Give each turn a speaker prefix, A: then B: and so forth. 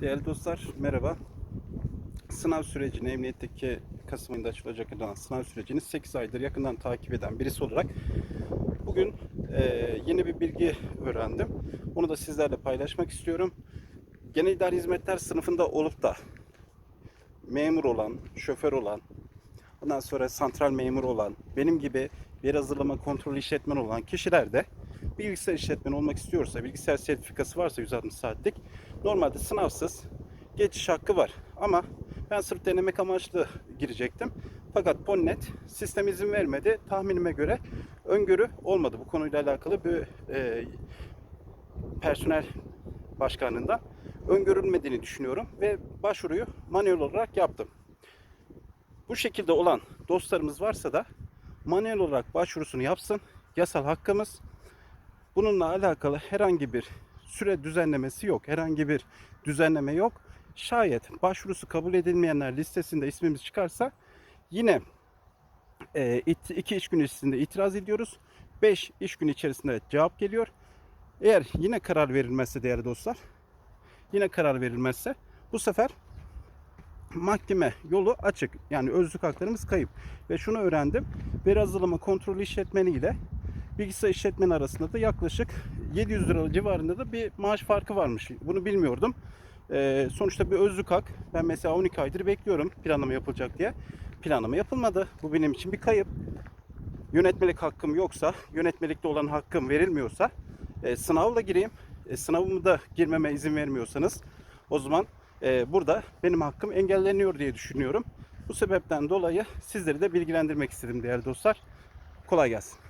A: Değerli dostlar merhaba. Sınav sürecini, emniyetteki Kasım ayında açılacak olan sınav sürecini 8 aydır yakından takip eden birisi olarak bugün e, yeni bir bilgi öğrendim. Onu da sizlerle paylaşmak istiyorum. Genel idari hizmetler sınıfında olup da memur olan, şoför olan, ondan sonra santral memur olan, benim gibi bir hazırlama kontrol işletmen olan kişiler de bilgisayar işletmeni olmak istiyorsa, bilgisayar sertifikası varsa 160 saatlik normalde sınavsız geçiş hakkı var. Ama ben sırf denemek amaçlı girecektim. Fakat Bonnet sistem izin vermedi. Tahminime göre öngörü olmadı. Bu konuyla alakalı bir e, personel başkanlığından öngörülmediğini düşünüyorum ve başvuruyu manuel olarak yaptım. Bu şekilde olan dostlarımız varsa da manuel olarak başvurusunu yapsın. Yasal hakkımız. Bununla alakalı herhangi bir süre düzenlemesi yok. Herhangi bir düzenleme yok. Şayet başvurusu kabul edilmeyenler listesinde ismimiz çıkarsa yine 2 iş günü içerisinde itiraz ediyoruz. 5 iş günü içerisinde cevap geliyor. Eğer yine karar verilmezse değerli dostlar, yine karar verilmezse bu sefer mahkeme yolu açık. Yani özlük haklarımız kayıp. Ve şunu öğrendim. Veri hazırlama kontrolü işletmeni ile bilgisayar işletmeni arasında da yaklaşık 700 lira civarında da bir maaş farkı varmış. Bunu bilmiyordum. Ee, sonuçta bir özlük hak. Ben mesela 12 aydır bekliyorum planlama yapılacak diye. Planlama yapılmadı. Bu benim için bir kayıp. Yönetmelik hakkım yoksa, yönetmelikte olan hakkım verilmiyorsa e, sınavla gireyim. E, sınavımı da girmeme izin vermiyorsanız o zaman e, burada benim hakkım engelleniyor diye düşünüyorum. Bu sebepten dolayı sizleri de bilgilendirmek istedim değerli dostlar. Kolay gelsin.